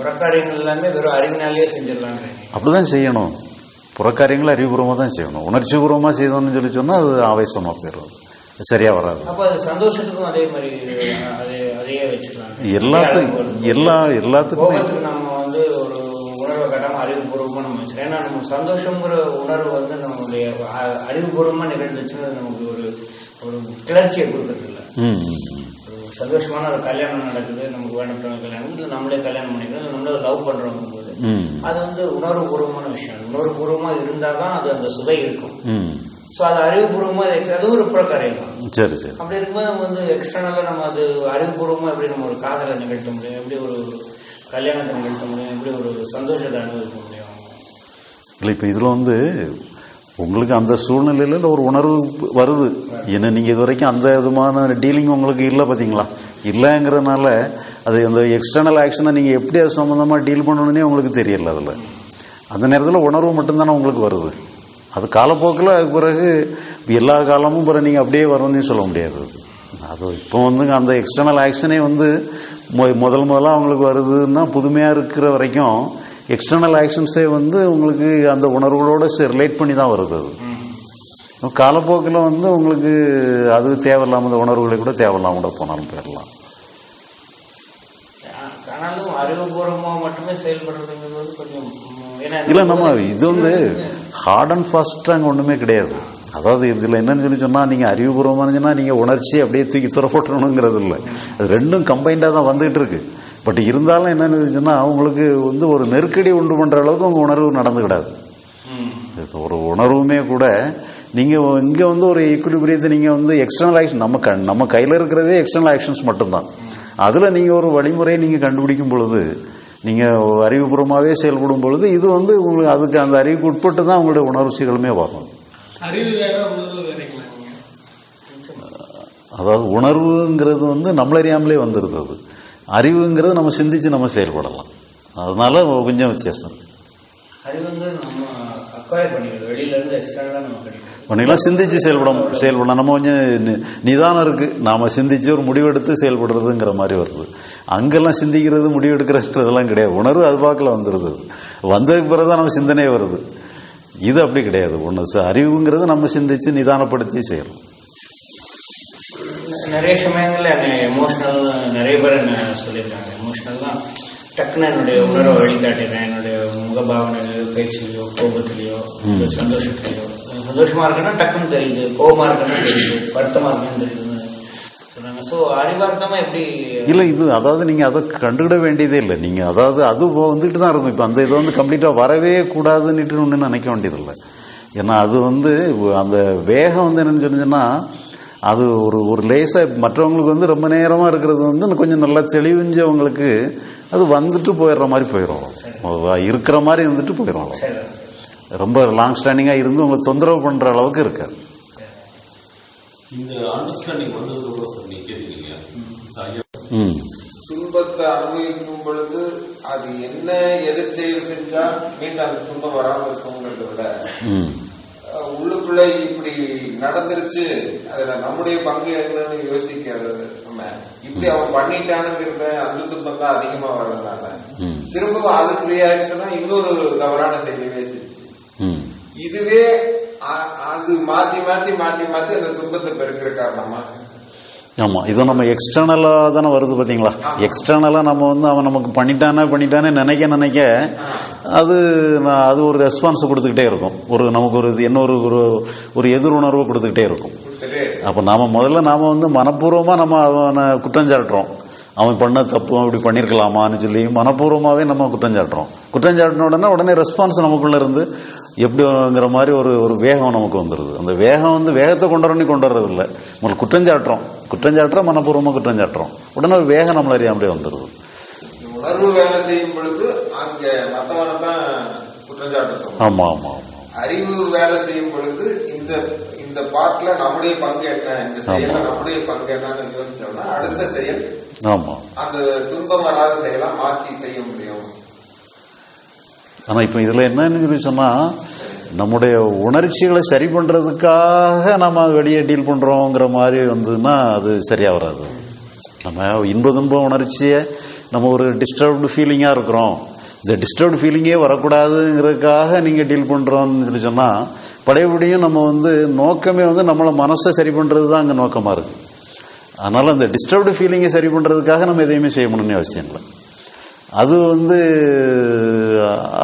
புறக்காரியங்கள் எல்லாமே வெறும் அறிவினாலேயே செஞ்சிடலான்றீங்க அப்படிதான் செய்யணும். புறக்காரியங்களை அறிவுபூர்வமாக தான் செய்யணும். உணர்ச்சிபூர்வமாக செய்தோம்னு சொல்லி சொன்னால் அது ஆவேசமாக போயிடும் சரியா வராது. அப்ப அது சந்தோஷத்துக்கும் அதே மாதிரி அதே அதையே வச்சிடலாம். எல்லாத்துக்கும் எல்லா எல்லாத்துக்குமே நம்ம வந்து ஒரு உணர்வை கட்டாம அறிவுபூர்வமா நம்ம வச்சிடலாம். ஏன்னா நம்ம சந்தோஷங்கிற உணர்வு வந்து நம்மளுடைய அ- அறிவுபூர்வமா நிகழ்ந்துச்சுன்னா நமக்கு ஒரு ஒரு கிளர்ச்சியை கொடுக்கறது இல்ல ம் ம், ம். ஒரு சந்தோஷமான ஒரு கல்யாணம் நடக்குது நமக்கு வேண்டப்பட்ட கல்யாணம். நம்மளே கல்யாணம் பண்ணிக்கிறோம் நம்மளே லவ் பண்றவங்க போது அது வந்து உணர்வுபூர்வமான விஷயம். உணர்வுபூர்வமா இருந்தாதான் அது அந்த சுவை இருக்கும். ஸோ அது அறிவுபூர்வமா அது ஒரு புறக்கரையம் தான். சரி சரி. அப்படி இருக்கும்போது நம்ம வந்து எக்ஸ்டர்னலாக நம்ம அது அறிவுபூர்வமா எப்படி நம்ம ஒரு காதலை நிகழ்த்த முடியும் எப்படி ஒரு கல்யாணத்தை நிகழ்த்த முடியும் எப்படி ஒரு சந்தோஷத்தை அனுபவிக்க முடியும். இல்லை இப்போ இதில் வந்து உங்களுக்கு அந்த சூழ்நிலையில் ஒரு உணர்வு வருது. ஏன்னா நீங்கள் இது வரைக்கும் அந்த விதமான டீலிங் உங்களுக்கு இல்லை பார்த்தீங்களா இல்லைங்கிறதுனால அது அந்த எக்ஸ்டர்னல் ஆக்ஷனை நீங்கள் எப்படி அது சம்மந்தமாக டீல் பண்ணணுன்னே உங்களுக்கு தெரியல அதில். அந்த நேரத்தில் உணர்வு மட்டும்தானே உங்களுக்கு வருது. அது காலப்போக்கில் அதுக்கு பிறகு எல்லா காலமும் பிறகு நீங்கள் அப்படியே வரணும்னு சொல்ல முடியாது. அது இப்போ வந்து அந்த எக்ஸ்டர்னல் ஆக்ஷனே வந்து மொ- முதல் முதல்ல அவங்களுக்கு வருதுன்னா புதுமையாக இருக்கிற வரைக்கும் எக்ஸ்டர்னல் ஆக்ஷன்ஸே வந்து உங்களுக்கு அந்த உணர்வுகளோட ரிலேட் பண்ணி தான் வருது அது. காலப்போக்கில் வந்து உங்களுக்கு அது தேவையில்லாம அந்த உணர்வுகளை கூட தேவையில்லாம கூட போனாலும் போயிடலாம். ஆனாலும் மட்டுமே செயல்படுறதுங்கிறது கொஞ்சம் இல்லை நம்ம இது வந்து ஹார்ட் அண்ட் ஃபாஸ்ட் அங்கே ஒன்றுமே கிடையாது. அதாவது இதில் என்னன்னு சொல்லி சொன்னால் நீங்கள் அறிவுபூர்வமாக சொன்னால் நீங்கள் உணர்ச்சி அப்படியே தூக்கி துற போட்டணுங்கிறது இல்லை. அது ரெண்டும் கம்பைண்டாக தான் வந்துகிட்டு இருக்கு. பட் இருந்தாலும் என்னன்னு சொன்னால் உங்களுக்கு வந்து ஒரு நெருக்கடி உண்டு பண்ணுற அளவுக்கு உங்கள் உணர்வு நடந்துக்கிடாது ஒரு உணர்வுமே கூட நீங்கள் இங்கே வந்து ஒரு ஈக்குலிபிரியத்தை நீங்கள் வந்து எக்ஸ்டர்னல் ஆக்ஷன் நம்ம க நம்ம கையில் இருக்கிறதே எக்ஸ்டர்னல் ஆக்ஷன்ஸ் மட்டும்தான். அதில் நீங்கள் ஒரு வழிமுறையை நீங்கள் கண்டுபிடிக்கும் பொழுது நீங்கள் அறிவுபூர்வமாகவே செயல்படும் பொழுது இது வந்து உங்களுக்கு அதுக்கு அந்த அறிவுக்கு உட்பட்டு தான் உங்களுடைய வரும். உணர்வு நீங்க அதாவது உணர்வுங்கிறது வந்து நம்மளறியாமலே வந்துடுது அது. அறிவுங்கிறது நம்ம சிந்திச்சு நம்ம செயல்படலாம். அதனால கொஞ்சம் வித்தியாசம். பண்ணிக்கலாம். சிந்திச்சு செயல்பட செயல்படலாம். நம்ம கொஞ்சம் நிதானம் இருக்கு. நாம சிந்திச்சு ஒரு முடிவெடுத்து செயல்படுறதுங்கிற மாதிரி வருது. அங்கெல்லாம் சிந்திக்கிறது முடிவெடுக்கிறதுலாம் கிடையாது. உணர்வு அது பாக்கில் வந்துடுது வந்ததுக்கு பிறகுதான் நம்ம சிந்தனையே வருது. இது அப்படி கிடையாது. ஒன்று அறிவுங்கிறது நம்ம சிந்திச்சு நிதானப்படுத்தி செய்யறோம் நிறைய சமயங்கள்ல என்னை எமோஷனல் நிறைய பேர் என்ன சொல்லியிருக்காங்க. எமோஷனல்லாம் டக்குன்னு என்னுடைய உணர்வை வழிகாட்டிடுறேன் என்னுடைய முகபாவனையிலையோ பேச்சிலையோ கோபத்திலையோ சந்தோஷத்திலையோ. சந்தோஷமா இருக்குன்னா டக்குன்னு தெரியுது. கோபமா இருக்குன்னா தெரியுது. வருத்தமா இருக்குன்னு தெரியுதுன்னு சொல்றாங்க. ஸோ அறிவார்த்தமா எப்படி இல்லை இது அதாவது நீங்கள் அதை கண்டுக்கிட வேண்டியதே இல்லை. நீங்கள் அதாவது அது வந்துட்டு தான் இருக்கும். இப்போ அந்த இது வந்து கம்ப்ளீட்டாக வரவே கூடாதுன்னுட்டு ஒன்று நினைக்க வேண்டியதில்லை. ஏன்னா அது வந்து அந்த வேகம் வந்து என்னன்னு சொன்னீங்கன்னா அது ஒரு ஒரு லேசாக மற்றவங்களுக்கு வந்து ரொம்ப நேரமாக இருக்கிறது வந்து கொஞ்சம் நல்லா தெளிவுஞ்சவங்களுக்கு அது வந்துட்டு போயிடுற மாதிரி போயிடும் இருக்கிற மாதிரி இருந்துட்டு போயிடும். ரொம்ப லாங் ஸ்டாண்டிங்காக இருந்து உங்களை தொந்தரவு பண்ணுற அளவுக்கு இருக்காது இந்த அண்டர்ஸ்டாண்டிங் துன்பத்தை அனுபவிக்கும் பொழுது அது என்ன எதிர் செயல் செஞ்சா மீண்டும் அந்த துன்பம் வராம இருக்குங்கிறத விட உள்ளுக்குள்ள இப்படி நடந்துருச்சு அதுல நம்முடைய பங்கு என்னன்னு யோசிக்கிறது நம்ம இப்படி அவன் பண்ணிட்டானுங்கிறத அந்த துன்பம் தான் அதிகமா வர்றதுனால திரும்பவும் அதுக்கு ரியாக்ஷனா இன்னொரு தவறான ம். இதுவே அது மாத்தி மாத்தி மாத்தி மாத்தி அந்த துன்பத்தை பெருக்கிற காரணமா? ஆமா. இது நம்ம எக்ஸ்டர்னலா தானே வருது பாத்தீங்களா? எக்ஸ்டர்னலா நம்ம வந்து அவன் நமக்கு பண்ணிட்டானே பண்ணிட்டானே நினைக்க நினைக்க அது அது ஒரு ரெஸ்பான்ஸ் கொடுத்துக்கிட்டே இருக்கும். ஒரு நமக்கு ஒரு இது என்ன ஒரு ஒரு ஒரு எதிர் உணர்வு கொடுத்துக்கிட்டே இருக்கும். அப்ப நாம முதல்ல நாம வந்து மனப்பூர்வமா நம்ம அவனை குற்றம் சாட்டுறோம். அவன் பண்ண தப்பு இப்படி பண்ணியிருக்கலாமான்னு சொல்லி மனப்பூர்வமாவே நம்ம குற்றம் சாட்டுறோம். குற்றம் சாட்டின உடனே உடனே ரெஸ்பான்ஸ் நமக்குள்ள இருந்து எப்படிங்கிற மாதிரி ஒரு ஒரு வேகம் நமக்கு வந்துடுது அந்த வேகம் வந்து வேகத்தை கொண்டு வரணும் கொண்டு வர்றது இல்லை. முதல்ல குற்றம் சாட்டுறோம். குற்றம் சாட்டுறோம் மனப்பூர்வமா குற்றம் சாட்டுறோம். உடனே ஒரு வேகம் நம்மள அறியாமலே வந்துடுது உணர்வு வேலை செய்யும் பொழுது அங்க மத்தவனை தான் குற்றஞ்சாட்டு ஆமா ஆமா ஆமா. அறிவு வேலை செய்யும் பொழுது இந்த இந்த பாட்டுல நம்முடைய பங்கு என்ன? இந்த செயல ஆமா. நம்முடைய பங்கு என்னன்னு யோசிச்சோம்னா அடுத்த செயல் ஆமா. அந்த துன்பம் வராத செயலா மாத்தி செய்ய முடியும். ஆனா இப்ப இதுல என்னன்னு சொல்லி சொன்னா நம்முடைய உணர்ச்சிகளை சரி பண்றதுக்காக நம்ம வெளியே டீல் பண்றோங்கிற மாதிரி வந்ததுன்னா அது சரியா வராது. நம்ம இன்ப துன்ப உணர்ச்சியை நம்ம ஒரு டிஸ்டர்ப்டு ஃபீலிங்காக இருக்கிறோம். இந்த டிஸ்டர்ப்டு ஃபீலிங்கே வரக்கூடாதுங்கிறதுக்காக நீங்கள் டீல் பண்ணுறோம்னு சொல்லி சொன்னால் பழையபடியும் நம்ம வந்து நோக்கமே வந்து நம்மளை மனசை சரி பண்ணுறது தான் அங்கே நோக்கமாக இருக்குது அதனால் அந்த டிஸ்டர்ப்டு ஃபீலிங்கை சரி பண்ணுறதுக்காக நம்ம எதையுமே செய்யணும்னு அவசியம் இல்லை. அது வந்து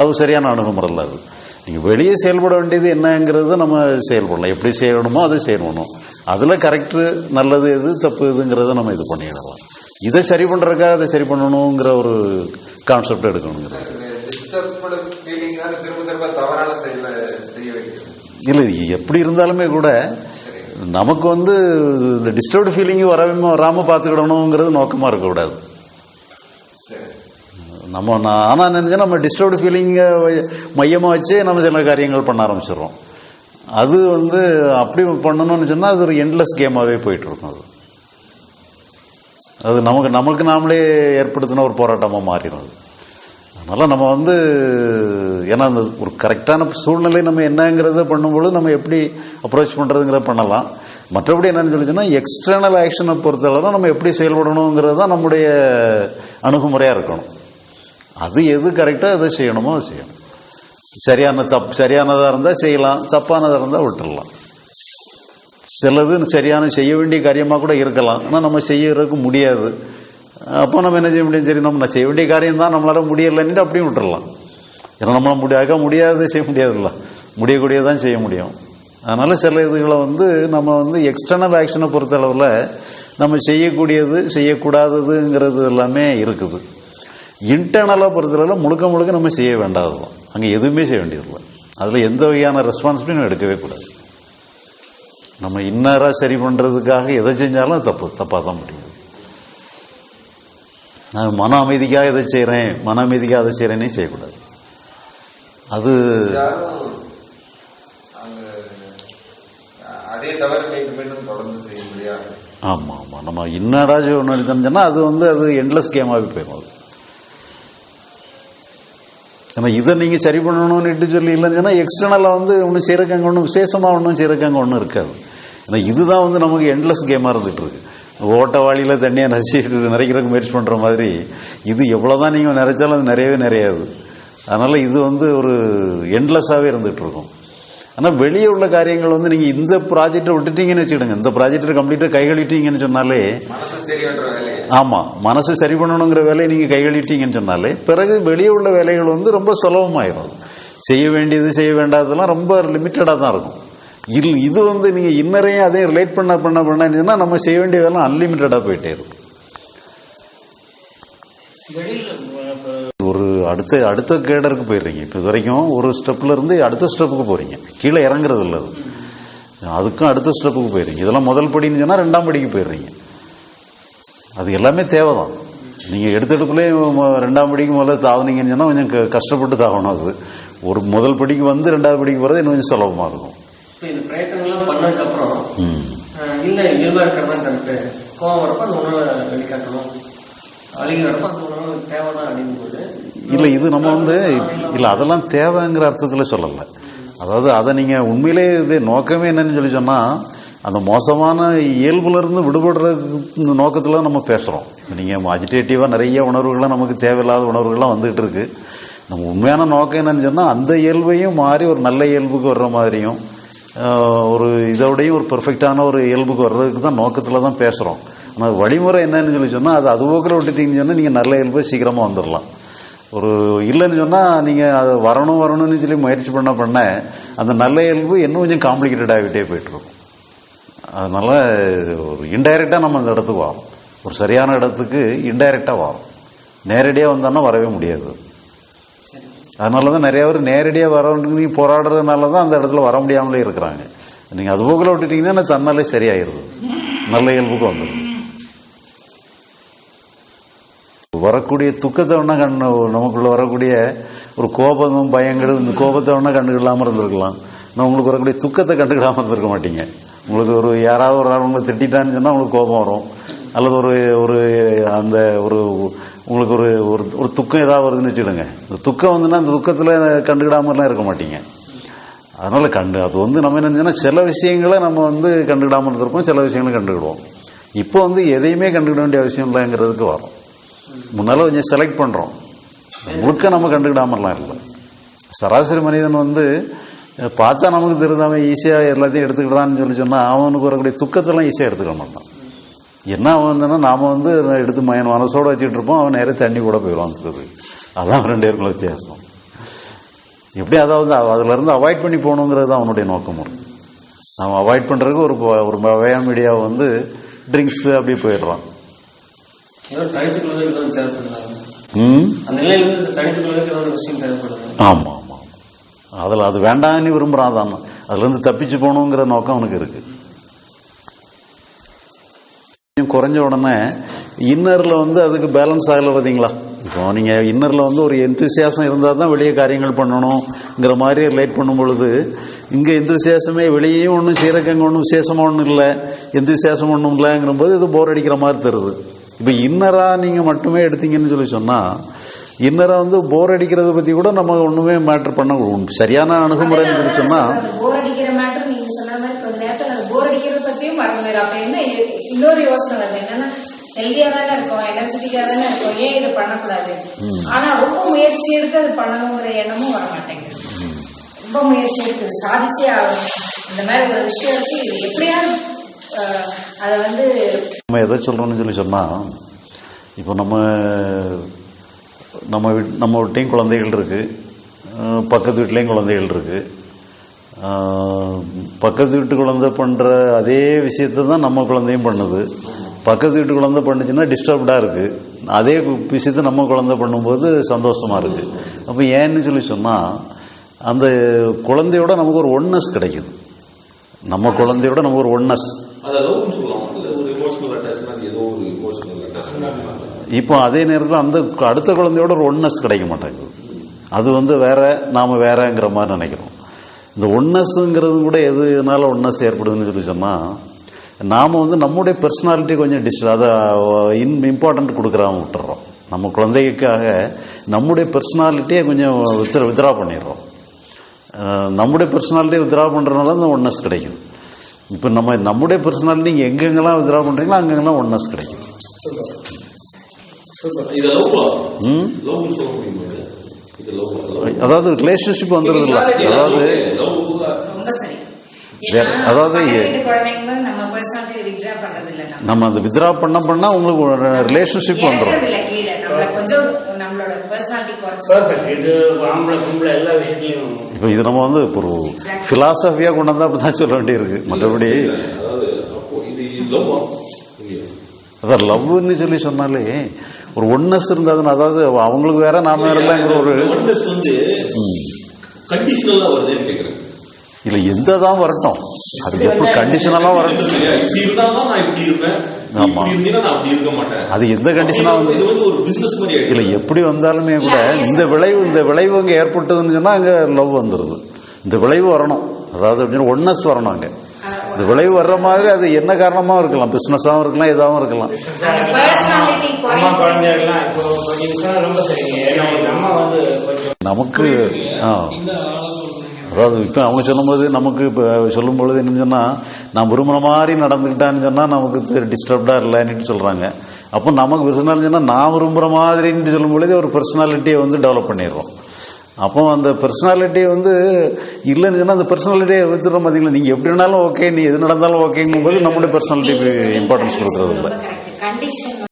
அது சரியான அணுகுமுறை இல்லை அது. நீங்கள் வெளியே செயல்பட வேண்டியது என்னங்கிறது நம்ம செயல்படலாம் எப்படி செய்யணுமோ அதை செய்யணும். அதில் கரெக்டு நல்லது எது தப்பு எதுங்கிறத நம்ம இது பண்ணிடலாம். இதை சரி பண்ணுறதுக்காக அதை சரி பண்ணணுங்கிற ஒரு கான்செப்ட் எடுக்கணுங்கிறது. செய்ய இல்லை எப்படி இருந்தாலுமே கூட நமக்கு வந்து இந்த டிஸ்டர்ப்டு ஃபீலிங் வரவே வராமல் பார்த்துக்கிடணுங்கிறது நோக்கமாக இருக்கக்கூடாது. நம்ம நான் ஆனால் நினைச்சா நம்ம டிஸ்டர்ப்டு ஃபீலிங்கை மையமாக வச்சே நம்ம சில காரியங்கள் பண்ண ஆரம்பிச்சிடுறோம். அது வந்து அப்படி பண்ணணும்னு சொன்னால் அது ஒரு எண்ட்லெஸ் கேமாகவே போயிட்டு இருக்கும் அது. அது நமக்கு நமக்கு நாமளே ஏற்படுத்தின ஒரு போராட்டமாக மாறிடும் அது. அதனால் நம்ம வந்து ஏன்னா அந்த ஒரு கரெக்டான சூழ்நிலை நம்ம என்னங்கிறத பண்ணும்பொழுது நம்ம எப்படி அப்ரோச் பண்ணுறதுங்கிறத பண்ணலாம். மற்றபடி என்னன்னு சொல்லிச்சுன்னா எக்ஸ்டர்னல் ஆக்ஷனை பொறுத்தளவு நம்ம எப்படி செயல்படணுங்கிறது தான் நம்முடைய அணுகுமுறையாக இருக்கணும். அது எது கரெக்டாக எதை செய்யணுமோ அதை செய்யணும். சரியான தப் சரியானதாக இருந்தால் செய்யலாம் தப்பானதாக இருந்தால் விட்டுடலாம் சிலது சரியான செய்ய வேண்டிய காரியமாக கூட இருக்கலாம். ஆனால் நம்ம செய்யறதுக்கு முடியாது. அப்போ நம்ம என்ன செய்ய முடியும்? சரி நம்ம செய்ய வேண்டிய காரியம் தான் நம்மளால முடியலைன்ட்டு அப்படியும் விட்டுறலாம். ஏன்னா நம்மளால் முடியாக்க முடியாது செய்ய முடியாதுல்ல. முடியக்கூடியதான் செய்ய முடியும். அதனால சில இதுகளை வந்து நம்ம வந்து எக்ஸ்டர்னல் ஆக்ஷனை பொறுத்தளவில் நம்ம செய்யக்கூடியது செய்யக்கூடாததுங்கிறது எல்லாமே இருக்குது. இன்டர்னலாக பொறுத்தளவில் முழுக்க முழுக்க நம்ம செய்ய வேண்டாததான். அங்கே எதுவுமே செய்ய வேண்டியதில்லை. அதில் எந்த வகையான ரெஸ்பான்சிபிலிட்டியும் எடுக்கவே கூடாது. நம்ம இன்னராக சரி பண்ணுறதுக்காக எதை செஞ்சாலும் தப்பு தப்பாக தான் முடியும். நான் மன அமைதிக்காக எதை செய்கிறேன் மன அமைதிக்காக அதை செய்கிறேனே செய்யக்கூடாது. அது அதே தவறு மீண்டும் மீண்டும் தொடர்ந்து செய்ய முடியாது. ஆமாம் ஆமாம் நம்ம இன்னராஜ் ஒன்று எடுத்தோம்னா அது வந்து அது எண்ட்லெஸ் கேமாகவே போயிடும் அது. ஏன்னா இதை நீங்கள் சரி பண்ணணும்னு சொல்லி இல்லைன்னு எக்ஸ்டர்னலாக வந்து ஒன்றும் செய்கிறக்கு அங்கே ஒன்றும் விசேஷமாக ஒன்றும் செய்கிறக்கு அங்கே ஒன்றும் இருக்காது. ஏன்னா இதுதான் வந்து நமக்கு எண்ட்லெஸ் கேமாக இருந்துகிட்டு இருக்கு. ஓட்ட வாளியில் தண்ணியை நசிட்டு நிறைக்கிறதுக்கு முயற்சி பண்ணுற மாதிரி இது எவ்வளோதான் நீங்கள் நிறைச்சாலும் அது நிறையவே நிறையாது. அதனால் இது வந்து ஒரு எண்ட்லெஸ்ஸாகவே இருந்துகிட்டு இருக்கும். ஆனால் வெளியே உள்ள காரியங்கள் வந்து நீங்கள் இந்த ப்ராஜெக்டை விட்டுட்டீங்கன்னு வச்சுக்கிடுங்க. இந்த ப்ராஜெக்டை கம்ப்ளீட்டாக கைகழிட்டீங்கன்னு சொன்னாலே ஆமாம் மனசு சரி பண்ணணுங்கிற வேலையை நீங்கள் கைகழிட்டீங்கன்னு சொன்னாலே பிறகு வெளியே உள்ள வேலைகள் வந்து ரொம்ப சுலபமாயிரும். செய்ய வேண்டியது செய்ய வேண்டாததெல்லாம் ரொம்ப லிமிட்டடாக தான் இருக்கும். இல் இது வந்து நீங்கள் இன்னரையும் அதையும் ரிலேட் பண்ண பண்ண பண்ணா நம்ம செய்ய வேண்டிய வேலை அன்லிமிட்டடாக போயிட்டே இருக்கும். ஒரு அடுத்த அடுத்த கேடருக்கு போயிடுறீங்க. இப்போ இது வரைக்கும் ஒரு ஸ்டெப்ல இருந்து அடுத்த ஸ்டெப்புக்கு போறீங்க. கீழே இறங்குறது இல்லை அது. அதுக்கும் அடுத்த ஸ்டெப்புக்கு போயிடுறீங்க. இதெல்லாம் முதல் படின்னு சொன்னால் ரெண்டாம் படிக்கு போயிடுறீங்க. அது எல்லாமே தேவைதான். நீங்கள் எடுத்தெடுப்புலேயே ரெண்டாம் படிக்கு முதல்ல தாவுனீங்கன்னு சொன்னால் கொஞ்சம் க- கஷ்டப்பட்டு தாகணும் அது. ஒரு முதல் படிக்கு வந்து ரெண்டாவது படிக்கு போகிறது இன்னும் கொஞ்சம் சுலபமாக இருக்கும். இந்த பிரயத்தனங்கள்லாம் பண்ணதுக்கு அப்புறம் ம். அஹ், இல்ல இயல்பா இருக்கிறது கரெக்ட் கோவம் வரப்ப அந்த உணவை வெளிக்காட்டணும். அழுகி வரப்ப அந்த உணவு தேவைதான் அப்படிங்கும்போது இல்லை இது நம்ம வந்து இல்லை அதெல்லாம் தேவைங்கிற அர்த்தத்தில் சொல்லலை. அதாவது அதை நீங்கள் உண்மையிலே இது நோக்கமே என்னன்னு சொல்லி சொன்னால் அந்த மோசமான இயல்புல இருந்து விடுபடுறதுக்கு நோக்கத்தில் நம்ம பேசுகிறோம் நீங்கள் அஜிடேட்டிவாக நிறைய உணர்வுகள்லாம் நமக்கு தேவையில்லாத உணர்வுகள்லாம் வந்துகிட்டு இருக்கு. நம்ம உண்மையான நோக்கம் என்னன்னு சொன்னால் அந்த இயல்பையும் மாறி ஒரு நல்ல இயல்புக்கு வர்ற மாதிரியும் ஒரு இதோடைய ஒரு பெர்ஃபெக்டான ஒரு இயல்புக்கு வர்றதுக்கு தான் நோக்கத்தில் தான் பேசுகிறோம் ஆனால் வழிமுறை என்னன்னு சொல்லி சொன்னால் அது அதுபோக்கில் விட்டுட்டீங்கன்னு சொன்னால் நீங்கள் நல்ல இயல்பு சீக்கிரமாக வந்துடலாம் ஒரு இல்லைன்னு சொன்னால் நீங்கள் அது வரணும் வரணும்னு சொல்லி முயற்சி பண்ண பண்ண அந்த நல்ல இயல்பு இன்னும் கொஞ்சம் காம்ப்ளிகேட்டட் ஆகிட்டே போயிட்டுருக்கும். அதனால் ஒரு இன்டைரக்டாக நம்ம அந்த இடத்துக்கு வரோம். ஒரு சரியான இடத்துக்கு இன்டைரக்டாக வரோம். நேரடியாக வந்தோன்னா வரவே முடியாது. அதனால தான் நிறைய பேர் நேரடியாக வரணும் போராடுறதுனால தான் அந்த இடத்துல வர முடியாமலே இருக்கிறாங்க. நீங்கள் அது போக்கில் விட்டுட்டீங்கன்னா தன்னாலே சரியாயிருது. நல்ல இயல்புக்கு வந்துடும் வரக்கூடிய துக்கத்தை வேணா கண்ணு நமக்குள்ள வரக்கூடிய ஒரு கோபமும் பயங்களும் இந்த கோபத்தை வேணா கண்டுக்கிடாம இருந்திருக்கலாம். நான் உங்களுக்கு வரக்கூடிய துக்கத்தை கண்டுக்கிடாம இருந்திருக்க மாட்டீங்க. உங்களுக்கு ஒரு யாராவது ஒரு ஆள் உங்களை திட்டான்னு சொன்னால் உங்களுக்கு கோபம் வரும். அல்லது ஒரு ஒரு அந்த ஒரு உங்களுக்கு ஒரு ஒரு ஒரு துக்கம் ஏதாவது வருதுன்னு வச்சுடுங்க இந்த துக்கம் வந்துன்னா அந்த துக்கத்தில் கண்டுக்கிடாமலாம் இருக்க மாட்டீங்க. அதனால கண்டு அது வந்து நம்ம என்ன சில விஷயங்களை நம்ம வந்து கண்டுக்கிடாமல் இருந்திருப்போம் சில விஷயங்களும் கண்டுக்கிடுவோம். இப்போ வந்து எதையுமே கண்டுக்கிட வேண்டிய அவசியம் இல்லைங்கிறதுக்கு வரும். முன்னால கொஞ்சம் செலக்ட் பண்ணுறோம் முழுக்க நம்ம கண்டுக்கிடாமலாம் இல்லை. சராசரி மனிதன் வந்து பார்த்தா நமக்கு தெரிஞ்ச ஈஸியாக எல்லாத்தையும் எடுத்துக்கிட்டான்னு சொல்லி சொன்னால் அவனுக்கு வரக்கூடிய துக்கத்தெல்லாம் ஈஸியாக எடுத்துக்க மாட்டான். என்ன அவன் வந்தானா நாம வந்து எடுத்து மயன் மனசோட வச்சுட்டு இருப்போம் அவன் நேரே தண்ணி கூட போயிடுவான் அதுக்கு. அதான் ரெண்டு பேருக்குள்ள வித்தியாசம். எப்படி அதாவது அதுல இருந்து அவாய்ட் பண்ணி போகணுங்கிறது தான் அவனுடைய நோக்கமும் அவன் அவாய்ட் பண்றதுக்கு ஒரு ஒரு வகையான மீடியா வந்து ட்ரிங்க்ஸ் அப்படியே போயிடுறான். ஏதோ தனித்துக்குள்ளதே ஏதோ தேவைப்படுதாங்க ம்? அந்த நிலையிலிருந்து தனித்துக்குள்ளதே ஏதோ ஒரு விஷயம் தேவைப்படுது ஆமா ஆமா ஆமா. அதுல அது வேண்டாம்னு விரும்புறான் தான் அதுல இருந்து தப்பிச்சு போகணுங்கிற நோக்கம் அவனுக்கு இருக்கு. கொஞ்சம் குறைஞ்ச உடனே இன்னரில் வந்து அதுக்கு பேலன்ஸ் ஆகல பார்த்தீங்களா இப்போ நீங்கள் இன்னரில் வந்து ஒரு எந்தூசியாசம் இருந்தால் தான் வெளியே காரியங்கள் பண்ணணுங்கிற மாதிரி ரிலேட் பண்ணும் பொழுது இங்க எந்தூசியாசமே வெளியேயும் ஒன்றும் சீரக்கங்க ஒன்றும் விசேஷமாக ஒன்றும் இல்லை எந்தூசியாசம் ஒன்றும் இல்லைங்கிற போது இது போர் அடிக்கிற மாதிரி தருது. இப்போ இன்னராக நீங்கள் மட்டுமே எடுத்தீங்கன்னு சொல்லி சொன்னால் இன்னராக வந்து போர் அடிக்கிறத பற்றி கூட நம்ம ஒன்றுமே மேட்ரு பண்ண சரியான அணுகுமுறைன்னு சொல்லி சொன்னால் பத்தியும் மறந்துடும் அப்ப என்ன இன்னொரு யோசனை வருது. என்னன்னா ஹெல்தியா தானே இருக்கும் எனர்ஜெட்டிக்கா தானே இருக்கும். ஏன் இதை பண்ணக்கூடாது? ஆனா ரொம்ப முயற்சி எடுத்து அது பண்ணணுங்கிற எண்ணமும் வர மாட்டேங்குது. ரொம்ப முயற்சி எடுக்குது சாதிச்சே ஆகணும். இந்த மாதிரி ஒரு விஷயம் இருக்கு எப்படியாவது அதை வந்து நம்ம எதை சொல்றோம்னு சொல்லி சொன்னா இப்போ நம்ம நம்ம வீட்- நம்ம வீட்டையும் குழந்தைகள் இருக்கு. அஹ் பக்கத்து வீட்லேயும் குழந்தைகள் இருக்கு. அஹ் பக்கத்து வீட்டு குழந்தை பண்ற அதே விஷயத்தை தான் நம்ம குழந்தையும் பண்ணுது. பக்கத்து வீட்டு குழந்தை பண்ணுச்சுன்னா டிஸ்டர்ப்டா இருக்கு. அதே விஷயத்தை நம்ம குழந்தை பண்ணும்போது சந்தோஷமா இருக்கு. அப்போ ஏன்னு சொல்லி சொன்னா அந்த குழந்தையோட நமக்கு ஒரு ஒன்னஸ் கிடைக்குது. நம்ம குழந்தையோட நமக்கு ஒரு ஒன்னஸ் இப்போ அதே நேரத்தில் அந்த அடுத்த குழந்தையோட ஒரு ஒன்னஸ் கிடைக்க மாட்டேங்குது. அது வந்து வேற நாம வேறங்கிற மாதிரி நினைக்கிறோம். இந்த ஒன்னஸ்ங்கிறது கூட எதுனால ஒன்னஸ் ஏற்படுதுன்னு சொல்லி சொன்னா நாம வந்து நம்முடைய பர்சனாலிட்டி கொஞ்சம் டிஸ் அதை இன் இம்பார்ட்டன்ட் கொடுக்குறாம விட்டுறோம். நம்ம குழந்தைக்காக நம்முடைய பர்சனாலிட்டியை கொஞ்சம் வித்ரா வித்ரா பண்ணிடுறோம். நம்முடைய பர்சனாலிட்டியை வித்ரா பண்றதுனால அந்த ஒன்னஸ் கிடைக்குது இப்போ நம்ம நம்முடைய பர்சனாலிட்டி நீங்க எங்கெங்கெல்லாம் வித்ரா பண்றீங்களோ அங்கெங்கெல்லாம் ஒன்னஸ் கிடைக்கும். ம்? அதாவது ரிலேஷன்ஷிப் வந்துருது இல்ல அதாவது அதாவது நம்ம வித்ரா அந்த வித்ரா பண்ண பண்ணா உங்களுக்கு ரிலேஷன்ஷிப் வந்துடும் இறக்குறது இல்ல கீழே. நம்மள கொஞ்சம் நம்மளோட பர்சனாலிட்டி குறைச்சு பர்ஃபெக்ட் இது ஆம்பளை பொம்பளை எல்லா விஷயத்தையும் இப்போ இது நம்ம வந்து ஒரு பிலாசபியா கொண்டு வந்தா அப்படிதான் சொல்ல வேண்டியிருக்கு. மற்றபடி அதாவது அப்போ இது லவ் அதான் லவ்னு சொல்லி சொன்னாலே ஒரு ஒன்னஸ் இருந்தாதுன்னு அதாவது அவங்களுக்கு வேற நாம வேறங்கிற ஒரு ஒன்னஸ் வந்து. கண்டிஷனலா வருதுன்னு இல்ல எந்த தான் வரட்டும் அது எப்படி கண்டிஷனலா வரட்டும் ஆமா. அது எந்த கண்டிஷனா வந்து இது வந்து ஒரு பிசினஸ் மாதிரி இல்ல எப்படி வந்தாலுமே கூட இந்த விளைவு இந்த விளைவு அங்க ஏற்பட்டதுன்னு சொன்னா அங்க லவ் வந்துருது. இந்த விளைவு வரணும். அதாவது அப்படின்னு ஒன்னஸ் வரணும் அங்க. விளைவு வர்ற மாதிரி அது என்ன காரணமா இருக்கலாம். பிசினஸாவும் இருக்கலாம் இதாவும் இருக்கலாம். நமக்கு ஆ. அதாவது இப்ப அவங்க சொல்லும்போது நமக்கு இப்ப சொல்லும் பொழுது என்ன சொன்னா நான் விரும்புற மாதிரி நடந்துக்கிட்டான்னு சொன்னா நமக்கு டிஸ்டர்ப்டா இல்லைன்னு சொல்றாங்க. அப்போ நமக்கு விரும்பினாலும் சொன்னா நான் விரும்புற மாதிரின்னு சொல்லும் பொழுது ஒரு பர்சனாலிட்டியை வந்து டெவலப் பண்ணிடுறோம். அப்போ அந்த பர்சனாலிட்டி வந்து இல்லைன்னு அந்த பர்சனாலிட்டியை எடுத்துடுறோம் பார்த்தீங்களா நீங்க எப்படி இருந்தாலும் ஓகே நீ எது நடந்தாலும் ஓகேங்கும் போது நம்முடைய பர்சனாலிட்டிக்கு இம்பார்ட்டன்ஸ் கொடுக்கறது இல்லை